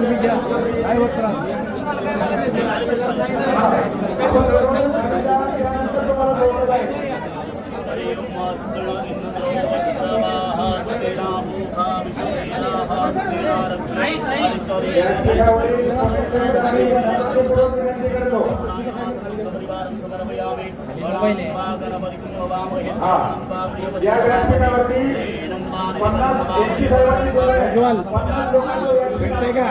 तुम्ही घ्या काय होत त्रास या व्यासपीठावरती पन्नास सर्वांनी भेटते का?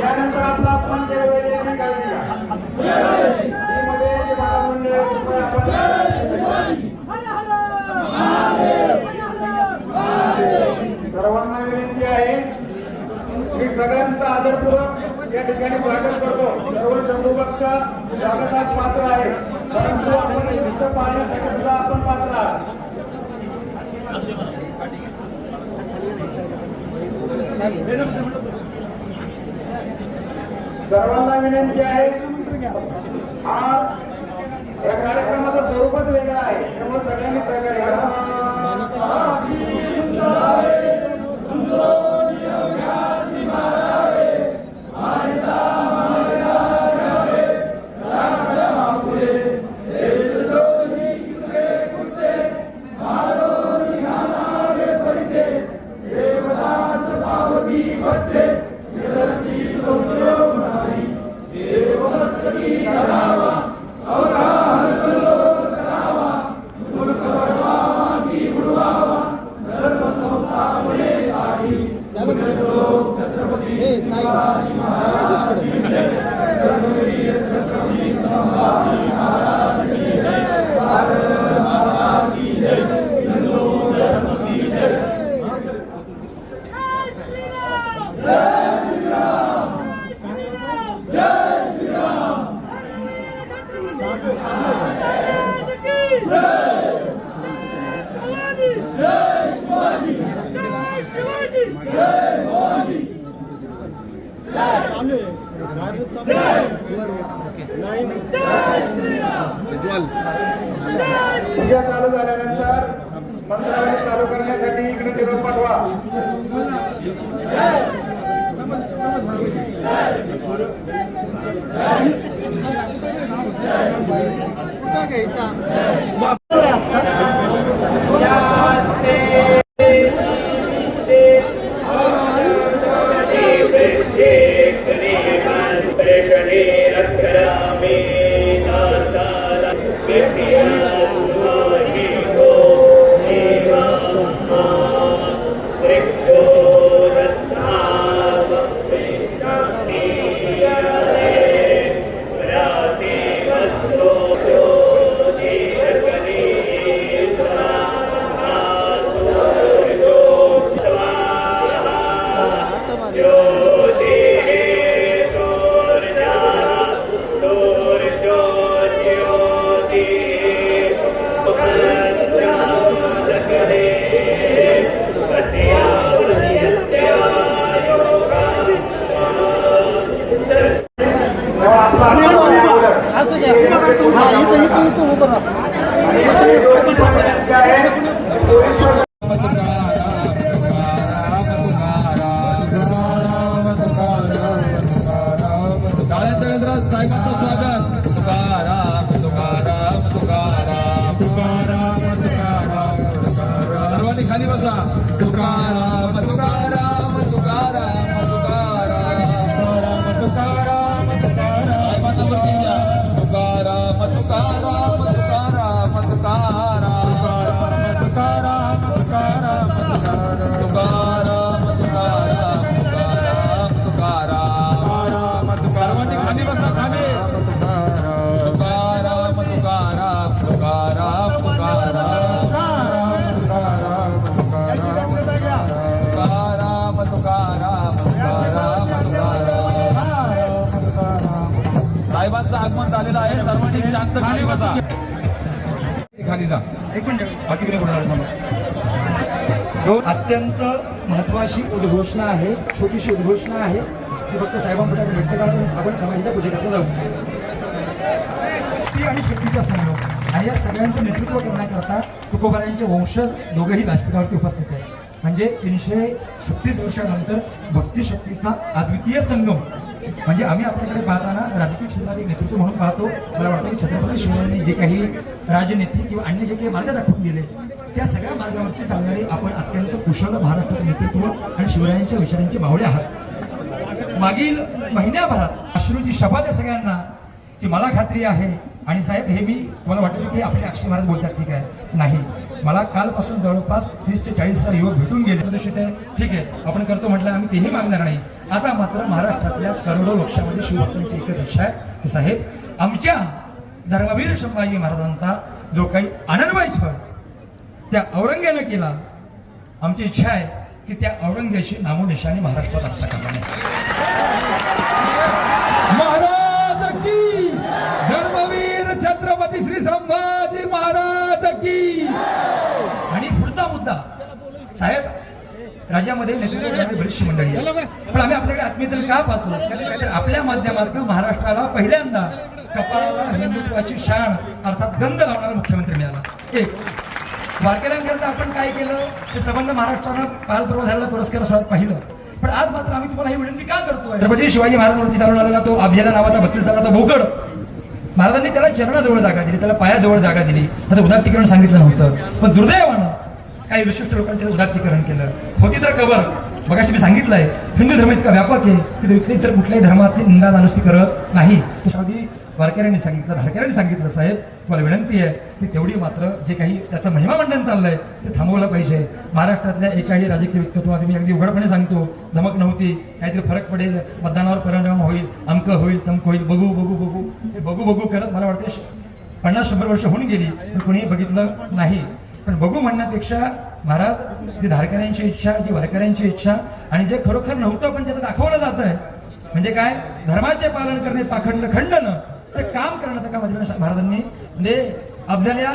त्यानंतर आपला पंच वेगवेगळ्या सर्वांना विनंती आहे मी सगळ्यांचा आदरपूर्वक या ठिकाणी स्वागत करतो. सर्व शंभूभक्त जागतात पात्र आहे परंतु आपण पाहण्यासाठी सुद्धा आपण पात्र आहात. सर्वांना विनंती आहे हा या कार्यक्रमाचं स्वरूपच वेगळं आहे. त्यामुळे सगळ्यांनी सहकार्य करा खाली बसा. खाली जा. एक मिनिट. अत्यंत महत्वाची उद्घोषणा आहे छोटीशी उद्घोषणा आहे. ती फक्त साहेबांपुढे व्यक्त करा आपण समाजाच्या पूजेकरता जाऊ स्त्री आणि शक्तीचा संयोग आणि या सगळ्यांचं नेतृत्व करण्याकरता तुकोबारायांचे वंशज दोघेही व्यासपीठावरती उपस्थित आहेत. म्हणजे तीनशे छत्तीस वर्षानंतर भक्ती शक्तीचा अद्वितीय संगम म्हणजे आम्ही आपल्याकडे पाहताना राजकीय क्षेत्रात एक नेतृत्व म्हणून पाहतो. मला वाटतं की छत्रपती शिवरायांनी जे काही राजनीती किंवा अन्य जे काही मार्ग दाखवून गेले त्या सगळ्या मार्गावरती चालणारी आपण अत्यंत कुशल महाराष्ट्राचं नेतृत्व आणि शिवरायांच्या विचारांचे बावळे आहात. मागील महिन्याभरात अश्रूची शपथ आहे सगळ्यांना की मला खात्री आहे आणि साहेब हे मी मला वाटलं की आपले अक्षय महाराज बोलतात ठीक आहे? नाही. मला कालपासून जवळपास तीस ते चाळीस हजार युवक भेटून गेले. प्रदर्शित आहे ठीक आहे. आपण करतो म्हटलं आम्ही तेही मागणार नाही. आता मात्र महाराष्ट्रातल्या करोडो लोकशामध्ये शिवभक्तांची एकच इच्छा आहे की साहेब आमच्या धर्मवीर संभाजी महाराजांचा जो काही आनंदमय छळ त्या औरंग्यानं केला आमची इच्छा आहे की त्या औरंग्याची नामोनिशाणी महाराष्ट्रात असता कामा महाराज की! धर्मवीर छत्रपती श्री संभाजी महाराज की! आणि पुढचा मुद्दा साहेब राज्यामध्ये नेतृत्व करणारी बरीचशी मंडळी आहे पण आम्ही आपल्याकडे आत्मीयतेने का पाहतो? आपल्या माध्यमातून महाराष्ट्राला पहिल्यांदा कपाळाला हिंदुत्वाची शाण अर्थात गंध लावणारा मुख्यमंत्री मिळाला. एक. वारकऱ्यांकरता आपण काय केलं? ते संबंध महाराष्ट्रानं बालपर्व झालेला पुरस्कार सोहळ्यात पाहिलं. पण आज मात्र आम्ही तुम्हाला ही विनंती का करतोय? छत्रपती शिवाजी महाराजांवरती चालून आलेला तो अभियाना नावाचा बत्तीस दलाचा भोकड. महाराजांनी त्याला चरणाजवळ जागा दिली त्याला पायाजवळ जागा दिली. आता उदात्तीकरण सांगितलं नव्हतं. पण दुर्दैवानं काही विशिष्ट लोकांचे उदात्तीकरण केलं. होती तर कबर. बघाशी मी सांगितलंय हिंदू धर्म इतका व्यापक आहे की तो इथले इतर कुठल्याही धर्माची निंदा नानुष्टी करत नाही. त्याच्यामध्ये वारकऱ्यांनी सांगितलं धारकऱ्यांनी सांगितलं साहेब. तुम्हाला विनंती आहे की तेवढी मात्र जे काही त्याचं महिमा मंडन चाललंय ते थांबवलं पाहिजे. महाराष्ट्रातल्या एकाही राजकीय व्यक्तित्वात मी अगदी उघडपणे सांगतो धमक नव्हती काहीतरी फरक पडेल मतदानावर परिणाम होईल अमकं होईल तमकं होईल बघू बघू बघू. हे बघू बघू करत मला वाटते पन्नास शंभर वर्ष होऊन गेली पण कोणीही बघितलं नाही. पण बघू म्हणण्यापेक्षा महाराज जी धारकऱ्यांची इच्छा जी वारकऱ्यांची इच्छा आणि जे खरोखर नव्हतं पण त्याचं दाखवलं जात आहे म्हणजे काय? धर्माचे पालन करणे पाखंड खंडन ते काम करण्याचं काम आदिवासी महाराजांनी म्हणजे अफजल्या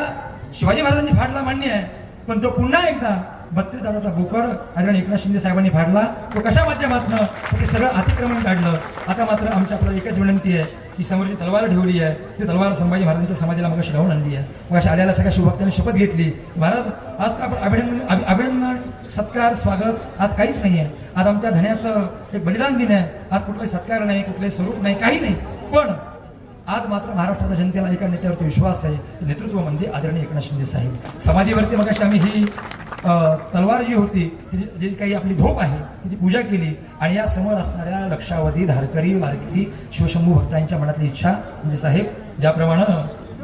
शिवाजी महाराजांनी फाडला मान्य आहे पण तो पुन्हा एकदा बत्तीस दादाचा बोकड हरिण एकनाथ शिंदे साहेबांनी फाडला तो कशा माध्यमातनं ते सगळं अतिक्रमण काढलं. आता मात्र आमची आपल्याला एकच विनंती आहे की समोरची तलवार ठेवली आहे. ती तलवार संभाजी महाराजांच्या समाजाला मग शिरावून आणली आहे. मग आल्याला सगळ्या शिवभक्तांनी शपथ घेतली. महाराज आज आपण अभिनंदन अभिनंदन सत्कार स्वागत आज काहीच नाही आहे आज आमच्या धन्यात एक बलिदान दिन आहे. आज कुठलाही सत्कार नाही कुठलंही स्वरूप नाही काही नाही. पण आज मात्र महाराष्ट्राच्या जनतेला एका नेत्यावरती विश्वास आहे. नेतृत्व म्हणजे आदरणीय एकनाथ शिंदे साहेब. समाधीवरती मग आम्ही ही तलवार जी होती जी- काही आपली धोप आहे तिची पूजा केली आणि या समोर असणाऱ्या लक्षावधी धारकरी वारकरी शिवशंभू भक्तांच्या मनातली इच्छा म्हणजे साहेब ज्याप्रमाणे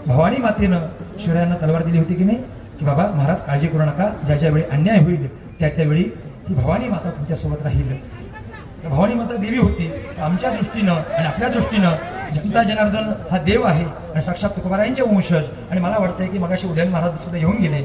भवानी मातेनं शिवरायांना तलवार दिली होती की नाही की बाबा महाराज काळजी करू नका ज्या ज्यावेळी अन्याय होईल त्या त्यावेळी ही भवानी माता तुमच्यासोबत राहील. तर भवानी माता देवी होती आमच्या दृष्टीनं आणि आपल्या दृष्टीनं जनता जनार्दन हा देव आहे आणि साक्षात तुकोबारायांचे वंशज. आणि मला वाटतंय की मगाशी उदयन महाराज सुद्धा येऊन गेले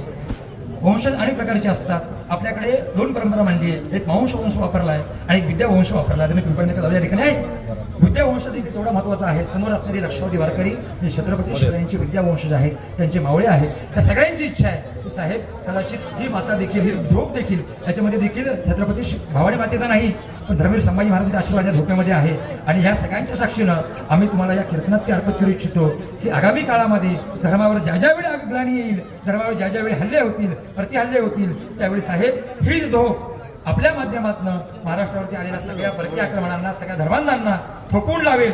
वंशज अनेक प्रकारचे असतात. आपल्याकडे दोन परंपरा मांडली आहे एक मांश वंश वापरला आहे आणि एक विद्या वंश वापरला आहे. दादा या ठिकाणी आहे विद्या वंश देखील तेवढा महत्त्वाचा आहे. समोर असणारी लक्षावधी वारकरी जे छत्रपती शिवरायांचे विद्या वंशज आहेत त्यांचे मावळे आहेत त्या सगळ्यांची इच्छा आहे. की साहेब कदाचित ही माता देखील ही धोप देखील याच्यामध्ये देखील छत्रपती भवानी मातेचा नाही. धर्मवीर संभाजी महाराजांच्या आशीर्वाद या धोक्यामध्ये आहे. आणि ह्या सगळ्यांच्या साक्षीनं आम्ही तुम्हाला या कीर्तनात ते अर्पण करू इच्छितो की आगामी काळामध्ये धर्मावर ज्या ज्या वेळी येईल धर्मावर ज्या ज्या वेळी हल्ले होतील प्रतिहल्ले होतील त्यावेळी साहेब हीच धोक आपल्या माध्यमातनं महाराष्ट्रावरती आलेल्या सगळ्या परकीय आक्रमणांना सगळ्या धर्मांधांना थोपून लावेल.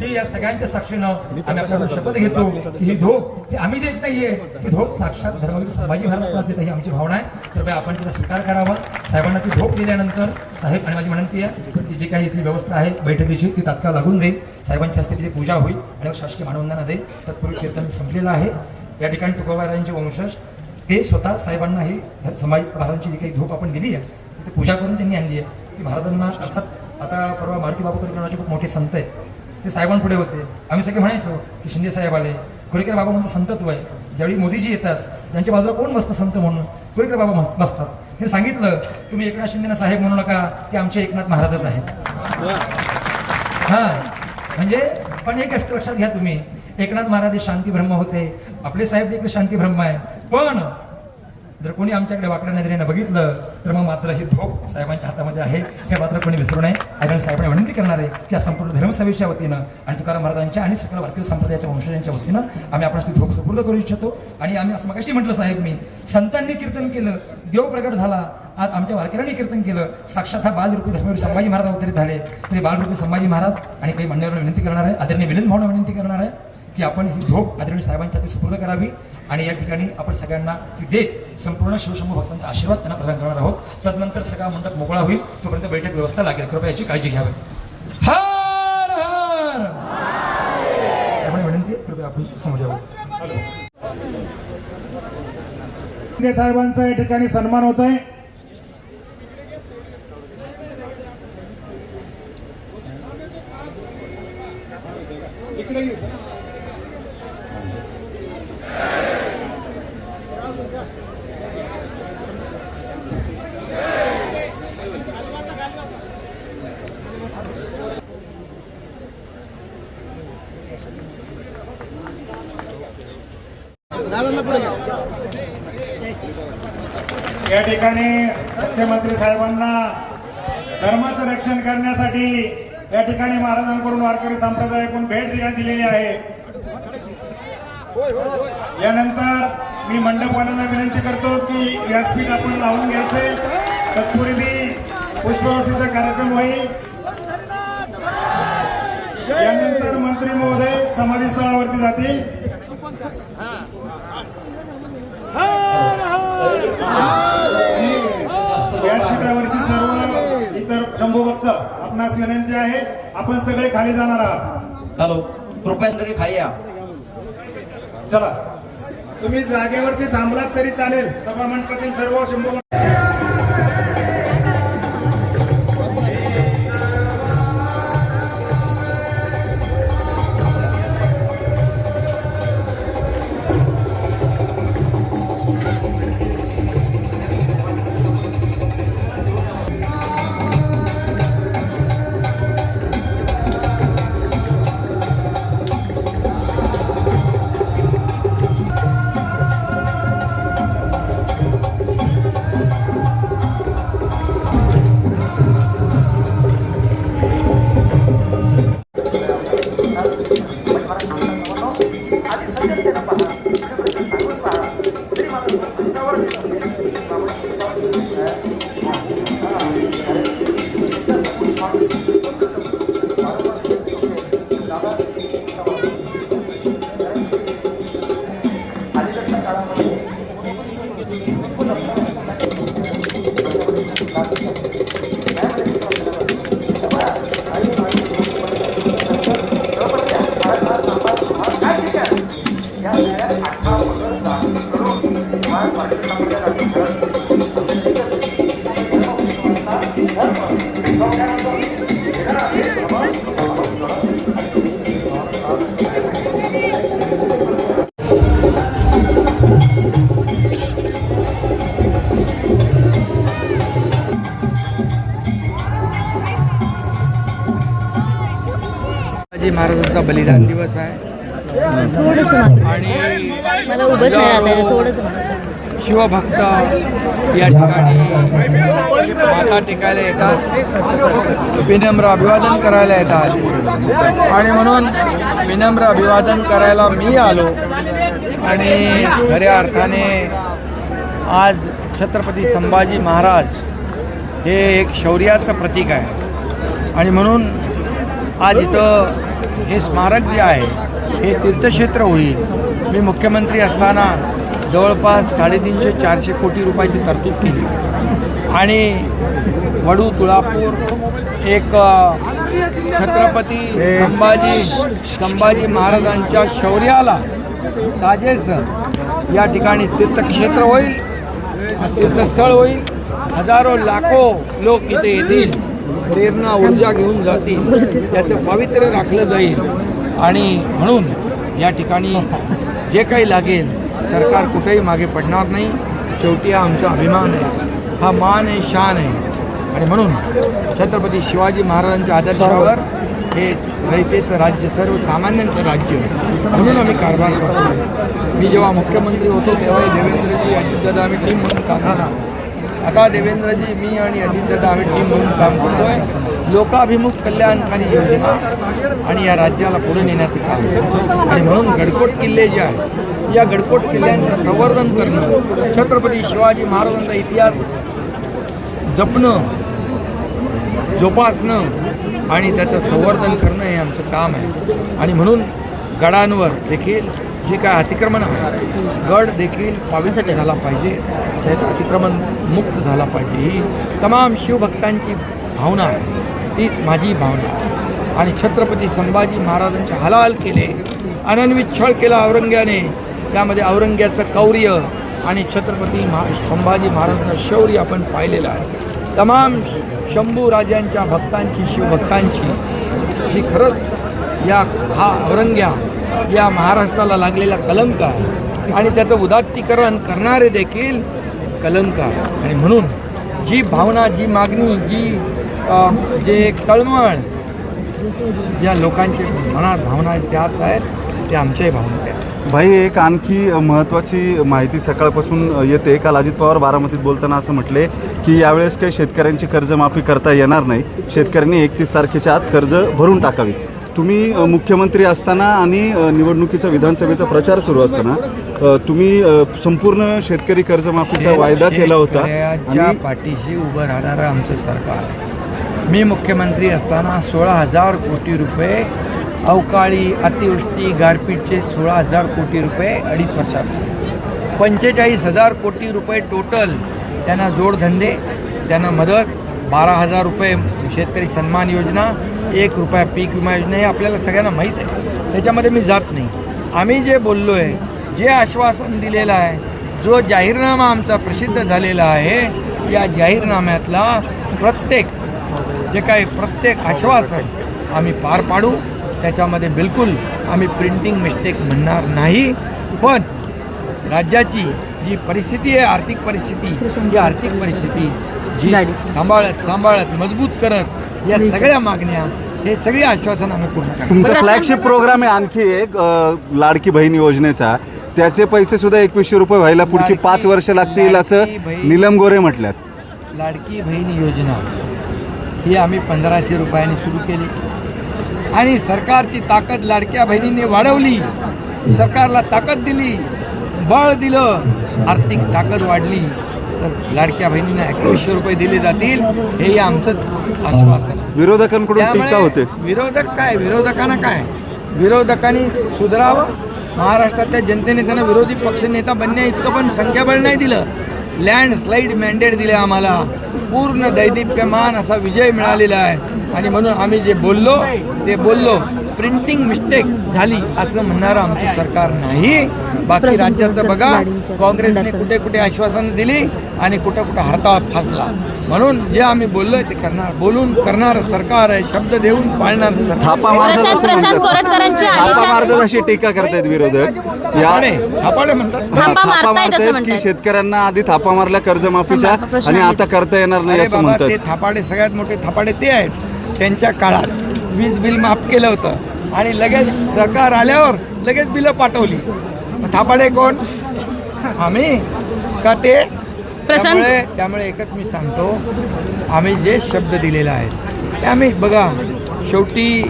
ही या सगळ्यांच्या साक्षीनं आम्ही आपल्याला शपथ घेतो. की ही धोप ही आम्ही देत नाहीये. ही धोप साक्षात धर्मवीर संभाजी महाराज देत ही आमची भावना आहे. कृपया आपण तिला स्वीकार करावा. साहेबांना ती धोप दिल्यानंतर साहेब आणि माझी विनंती आहे की जी काही इथली व्यवस्था आहे बैठकीची ती तात्काळ लागून देईल. साहेबांच्या हस्ते तिथे पूजा होईल आणि शासकीय मानवंदना देईल. तत्पूर्वी कीर्तन संपलेलं आहे. या ठिकाणी तुकोबारायांचे वंशज ते स्वतः साहेबांना ही संभाजी महाराजांची जी काही धूप आपण दिली आहे तिथे पूजा करून त्यांनी आणली आहे. ती भारतांना अर्थात आता परवा मारुती बाबा कुलकर्णाचे खूप मोठे संत आहेत. ते साहेबांपुढे होते. आम्ही सगळे म्हणायचो की शिंदे साहेब आले. कुरेकर बाबा म्हणून संतत्व आहे. ज्यावेळी मोदीजी येतात त्यांच्या बाजूला कोण बसतं संत म्हणून? कुरेकर बाबा मस्त बसतात. हे सांगितलं तुम्ही एकनाथ शिंदेना साहेब म्हणू नका. ते आमचे एकनाथ महाराजच आहेत. हा. म्हणजे पण एक गोष्ट लक्षात घ्या तुम्ही. एकनाथ महाराज हे शांती ब्रह्म होते. आपले साहेब देखील शांती ब्रह्म आहे. पण जर कोणी आमच्याकडे वाकड्या नजरेनं बघितलं तर मग मात्र ही धोप साहेबांच्या हातामध्ये आहे. हे मात्र कोणी विसरू नये. आदरणीय साहेबांनी विनंती करणार आहे की या संपूर्ण धर्मसभेच्या वतीनं आणि तुकाराम महाराजांच्या आणि सकल भारतीय संप्रदायाच्या वंशजांच्या वतीनं आम्ही आपण ती धोप सुपूर्द करू इच्छितो. आणि आम्ही असं मगाशी म्हटलं साहेब मी संतांनी कीर्तन केलं देव प्रगट झाला. आज आमच्या वारकऱ्यांनी कीर्तन केलं. साक्षात हा बालरूपी धर्मवीर संभाजी महाराज अवतरित झाले. तरी बालरूपी संभाजी महाराज आणि काही मंडळांना विनंती करणार आहे. आदरणीय मिलिंद भावना विनंती करणार आहे. की आपण ही झोप आदरणीय साहेबांच्या हाती सुपूर्द करावी आणि या ठिकाणी आपण सगळ्यांना ती देत संपूर्ण शिवशंभू भक्तांचा आशीर्वाद त्यांना प्रदान करणार आहोत. तदनंतर सगळा मंडप मोकळा होईल. तोपर्यंत बैठक व्यवस्था लागेल. कृपया याची काळजी घ्यावी. हर हर! साहेबांनी विनंती आहे, कृपया आपण समोर यावं. साहेबांचा या ठिकाणी सन्मान होतोय. या ठिकाणी मुख्यमंत्री साहेबांना धर्माचं रक्षण करण्यासाठी या ठिकाणी महाराजांकडून वारकरी संप्रदायाकडून भेट ठिकाणी दिलेली आहे. यानंतर मी मंडपवाल्यांना विनंती करतो की व्यासपीठ आपण लावून घ्यायचे. तत्पूर्वी पुष्पवृष्टीचा कार्यक्रम होईल. यानंतर मंत्री महोदय समाधीस्थळावरती जातील. व्यासपीठावरची सर्व इतर शंभू भक्त आपणास विनंती आहे आपण सगळे खाली जाणार आहात. हॅलो कृपया खाई या. चला. तुम्ही जागेवरती थांबलात तरी चालेल. सभा मंडपातील सर्व शंभू दिवस आहे. आणि मला उभंच नाही राहता येत थोडंच मागे शिवभक्त या ठिकाणी माता टेकायला येतात. विनम्र अभिवादन करायला येतात. आणि म्हणून विनम्र अभिवादन करायला मी आलो. आणि खऱ्या अर्थाने आज छत्रपती संभाजी महाराज हे एक शौर्याचं प्रतीक आहे. आणि म्हणून आज इथं हे स्मारक जे आहे हे तीर्थक्षेत्र होईल. मी मुख्यमंत्री असताना जवळपास साडेतीनशे चारशे कोटी रुपयाची तरतूद केली. आणि वडू तुळापूर एक छत्रपती संभाजी संभाजी महाराजांच्या शौर्याला साजेस या ठिकाणी तीर्थक्षेत्र होईल तीर्थस्थळ होईल. हजारो लाखो लोक इथे येतील. प्रेरणा ऊर्जा घेऊन जातील त्याचं पावित्र्य राखलं जाईल. आणि म्हणून या ठिकाणी जे काही लागेल सरकार कुठेही मागे पडणार नाही. शेवटी हा आमचा अभिमान आहे. हा मान आहे शान आहे. आणि म्हणून छत्रपती शिवाजी महाराजांच्या आदर्शावर हे रयतेचं राज्य सर्वसामान्यांचं राज्य म्हणून आम्ही कारभार करतो. मी जेव्हा मुख्यमंत्री होतो तेव्हा देवेंद्रजी अजितदादा आम्ही टीम म्हणून काम करतो आता देवेंद्रजी मी आणि अजितदादा आम्ही टीम म्हणून काम करतोय. लोकाभिमुख कल्याणकारी योजना आणि या राज्याला पुढे नेण्याचं काम. करतो आणि म्हणून गडकोट किल्ले जे आहेत या गडकोट किल्ल्यांचं संवर्धन करणं छत्रपती शिवाजी महाराजांचा इतिहास जपणं जोपासणं आणि त्याचं संवर्धन करणं हे आमचं काम आहे. आणि म्हणून गडांवर देखील जे काय अतिक्रमण गड देखील पवित्र झाला पाहिजे त्याचं अतिक्रमण मुक्त झाला पाहिजे. ही तमाम शिवभक्तांची भावना आहे. तीच माझी भावना आणि छत्रपती संभाजी महाराजांचे हलाल केले अनन्वित छळ केला औरंग्याने. त्यामध्ये औरंग्याचं कौर्य आणि छत्रपती महा संभाजी महाराजांचं शौर्य आपण पाहिलेलं आहे. तमाम शंभू राजांच्या भक्तांची शिवभक्तांची ही खरंच या हा औरंग्या या महाराष्ट्राला लागलेला कलंक आहे. आणि त्याचं उदात्तीकरण करणारे देखील कलंक आहे. आणि म्हणून जी भावना जी मागणी जी जे एक तळमळ ज्या लोकांची मनात भावना आहेत, त्याच आहेत त्या आमच्याही भावना आहेत. भाई एक आणखी महत्त्वाची माहिती सकाळपासून येते. काल अजित पवार बारामतीत बोलताना असं म्हटले की यावेळेस काही शेतकऱ्यांची कर्जमाफी करता येणार नाही. शेतकऱ्यांनी एकतीस तारखेच्या आत कर्ज भरून टाकावी. तुम्ही मुख्यमंत्री असताना आणि निवडणुकीचा विधानसभेचा प्रचार सुरू असताना तुम्ही संपूर्ण शेतकरी कर्जमाफीचा वायदा केला होता आणि पाठीशी उभं राहणारं आमचं सरकार मी मुख्यमंत्री असताना सोळा हजार कोटी रुपये अवकाळी अतिवृष्टी गारपीटचे सोळा हजार कोटी रुपये अडीच वर्षात पंचेचाळीस हजार कोटी रुपये टोटल त्यांना जोडधंदे त्यांना मदत बारा हजार रुपये शेतकरी सन्मान योजना एक रुपया पीक विमा योजना हे आपल्याला सगळ्यांना माहीत आहे. त्याच्यामध्ये मी जात नाही. आम्ही जे बोललो आहे जे आश्वासन दिलेलं आहे जो जाहीरनामा आमचा प्रसिद्ध झालेला आहे या जाहीरनाम्यातला प्रत्येक जे काही प्रत्येक आश्वासन आम्ही पार पाडू. त्याच्यामध्ये बिलकुल आम्ही प्रिंटिंग मिस्टेक म्हणणार नाही. पण राज्याची जी परिस्थिती आहे आर्थिक परिस्थिती ही आर्थिक परिस्थिती जी. सांभाळत सांभाळत मजबूत करत या सगळ्या मागण्या हे सगळी आश्वासन आम्ही पूर्ण करणार. तुमचा फ्लॅगशिप प्रोग्राम आहे आणखी एक अ, लाडकी बहीण योजनेचा. त्याचे पैसे सुद्धा एकवीसशे रुपये व्हायला पुढची लाडकी- पाच वर्ष लागतील असं लाडकी बहीण- नीलम गोरे म्हटल्यात. लाडकी बहीण योजना ही आम्ही पंधराशे रुपयांनी सुरू केली. आणि सरकारची ताकद लाडक्या बहिणीने वाढवली. सरकारला ताकद दिली बळ दिलं आर्थिक ताकद वाढली. तर लाडक्या बहिणींना एकवीसशे रुपये दिले जातील हे आमचंच आश्वासन. आहे. विरोधकांकडून टीका होते. विरोधक काय? विरोधकांना काय? विरोधकांनी सुधारावं. महाराष्ट्रातल्या जनतेने त्यांना विरोधी पक्षनेता बनण्या इतकं पण संख्याबळ नाही दिलं. लँडस्लाईड मॅन्डेट दिले आम्हाला. पूर्ण दैदिप्यमान असा विजय मिळालेला आहे. आणि म्हणून आम्ही जे बोललो ते बोललो. प्रिंटिंग मिस्टेक झाली असं म्हणणारं आमचं सरकार नाही. बाकी राज्याचं बघा काँग्रेसने. कुठे कुठे आश्वासन दिली आणि कुठं कुठं हरताळ फासला. म्हणून जे आम्ही बोललोय ते करणार बोलून करणार सरकार आहे शब्द देऊन पाळणार सरकार. थापा मारतात अशी टीका करतायत विरोधक. या थापाडे थापाडे म्हणतात थापा मारतायत की. शेतकऱ्यांना आधी थापा मारल्या कर्जमाफीच्या आणि. आता करता येणार नाही असं म्हणतात. ते थापाडे सगळ्यात मोठे थापाडे ते आहेत. त्यांच्या काळात वीज बिल माफ केलं होतं. आणि लगेच सरकार आल्यावर लगेच बिलं पाठवली. थापाडे कोण? आम्ही. का ते? त्यामुळे त्यामुळे एकच मी सांगतो. आम्ही जे शब्द दिलेला आहे ते आम्ही बघा. शेवटी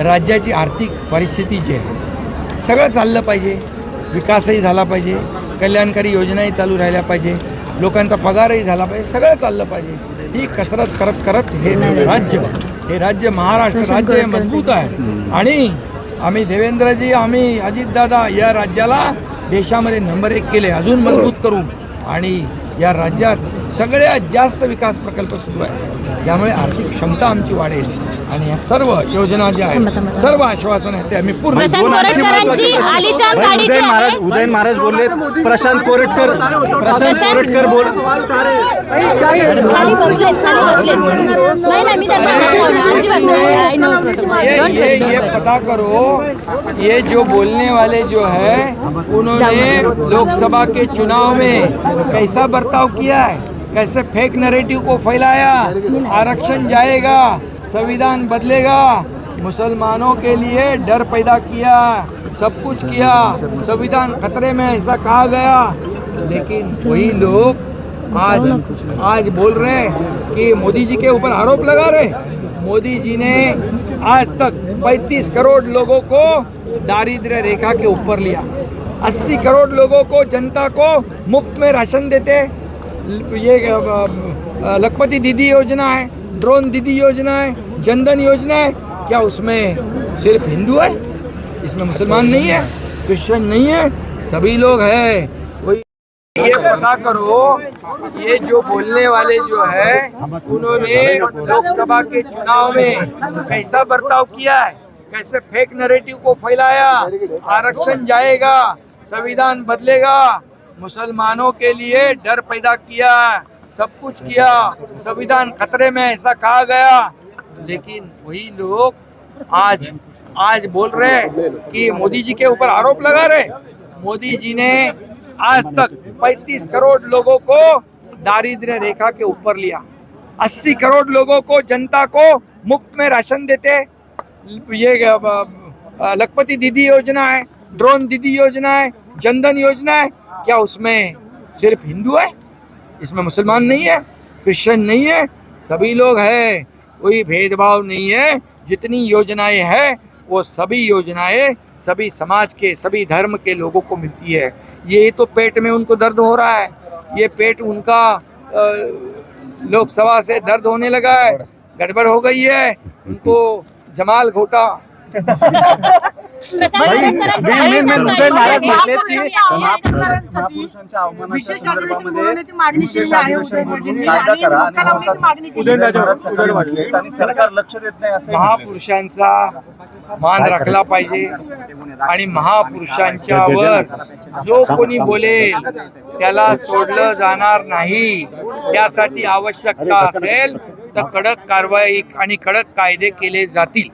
राज्याची आर्थिक परिस्थिती जी आहे सगळं चाललं पाहिजे. विकासही झाला पाहिजे. कल्याणकारी योजनाही चालू राहिल्या पाहिजे. लोकांचा पगारही झाला पाहिजे. सगळं चाललं पाहिजे. ही कसरत करत करत हे राज्य हे राज्य महाराष्ट्र राज्य हे मजबूत आहे. आणि आम्ही देवेंद्रजी आम्ही अजितदादा या राज्याला देशामध्ये नंबर एक केले. अजून मजबूत करू. आणि या राज्यात सगळ्यात जास्त विकास प्रकल्प सुरू आहे त्यामुळे आर्थिक क्षमता आमची वाढेल आणि या सर्व योजना ज्या आहेत. सर्व आश्वासन आहेत ते आम्ही पूर्ण दोन आणखी प्रश्न. उदयन महाराज आहे, उदयन महाराज बोलले प्रशांत कोरटकर प्रशांत कोरटकर बोल. ये. पता करो ये जो बोलने वाले जो है उन्होंने लोकसभा के चुनाव में कैसा बर्ताव किया है? कैसे फेक नरेटिव को फैलाया? आरक्षण जाएगा, संविधान बदलेगा। मुसलमानों के लिए डर पैदा किया, सब कुछ किया। संविधान खतरे में ऐसा कहा गया। लेकिन वही लोग आज आज बोल रहे कि मोदी जी के ऊपर आरोप लगा रहे मोदी जी ने आज तक 35 करोड़ लोगों को दारिद्र्य रेखा के ऊपर लिया। 80 करोड़ लोगों को जनता को मुफ़्त में राशन देते ये लखपति दीदी योजना है ड्रोन दीदी योजना है, जनधन योजना है। क्या उसमें सिर्फ़ हिंदू है? इसमें मुसलमान नहीं है, क्रिश्चियन नहीं है, सभी लोग हैं। वही ये पता करो, ये जो बोलने वाले जो है, उन्होंने लोकसभा के चुनाव में कैसा बर्ताव किया है? कैसे फेक नैरेटिव को फैलाया? आरक्षण जाएगा, संविधान बदलेगा मुसलमानों के लिए डर पैदा किया, सब कुछ किया, संविधान खतरे में ऐसा कहा गया। लेकिन वही लोग आज आज बोल रहे हैं कि मोदी जी के ऊपर आरोप लगा रहे मोदी जी ने आज तक 35 करोड़ लोगों को दारिद्र्य रेखा के ऊपर लिया। 80 करोड़ लोगों को जनता को मुफ़्त में राशन देते ये लखपति दीदी योजना है, ड्रोन दीदी योजना है, जनधन योजना है क्या उसमें सिर्फ़ हिंदू है? इसमें मुसलमान नहीं है, क्रिश्चियन नहीं है, सभी लोग हैं। कोई भेदभाव नहीं है। जितनी योजनाएँ हैं, वो सभी योजनाएँ सभी समाज के, सभी धर्म के लोगों को मिलती है। ये तो पेट में उनको दर्द हो रहा है। ये पेट उनका लोकसभा से दर्द होने लगा है। गड़बड़ हो गई है। उनको जमाल घोटा। महापुरुषांच्या अवमानाच्या संदर्भामध्ये विशेष अधिवेशन बोलवून कायदा करा आणि महत्त्वाचे भारत सरकार म्हटलेत आणि सरकार लक्ष देत नाही असं महापुरुषांचा मान राखला पाहिजे आणि महापुरुषांच्यावर जो कोणी बोलेल त्याला सोडलं जाणार नाही. त्यासाठी आवश्यकता असेल तर कडक कारवाई आणि कडक कायदे केले जातील.